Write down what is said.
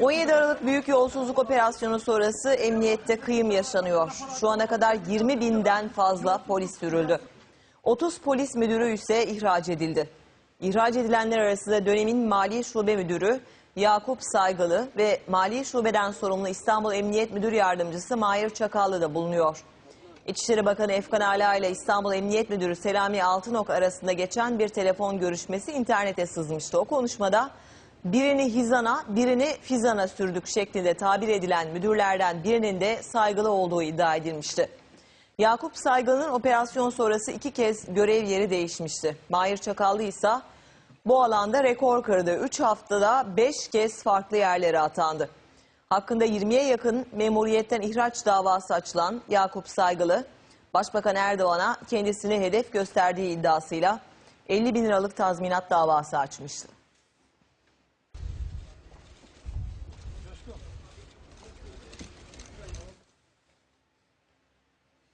17 Aralık Büyük Yolsuzluk Operasyonu sonrası emniyette kıyım yaşanıyor. Şu ana kadar 20 binden fazla polis sürüldü. 30 polis müdürü ise ihraç edildi. İhraç edilenler arasında dönemin Mali Şube Müdürü Yakup Saygılı ve Mali Şube'den sorumlu İstanbul Emniyet Müdür Yardımcısı Mahir Çakallı da bulunuyor. İçişleri Bakanı Efkan Ala ile İstanbul Emniyet Müdürü Selami Altınok arasında geçen bir telefon görüşmesi internete sızmıştı. O konuşmada birini Hizan'a, birini Fizan'a sürdük şeklinde tabir edilen müdürlerden birinin de saygılı olduğu iddia edilmişti. Yakup Saygılı'nın operasyon sonrası iki kez görev yeri değişmişti. Mahir Çakallı ise bu alanda rekor kırdı. 3 haftada 5 kez farklı yerlere atandı. Hakkında 20'ye yakın memuriyetten ihraç davası açılan Yakup Saygılı, Başbakan Erdoğan'a kendisini hedef gösterdiği iddiasıyla 50 bin liralık tazminat davası açmıştı.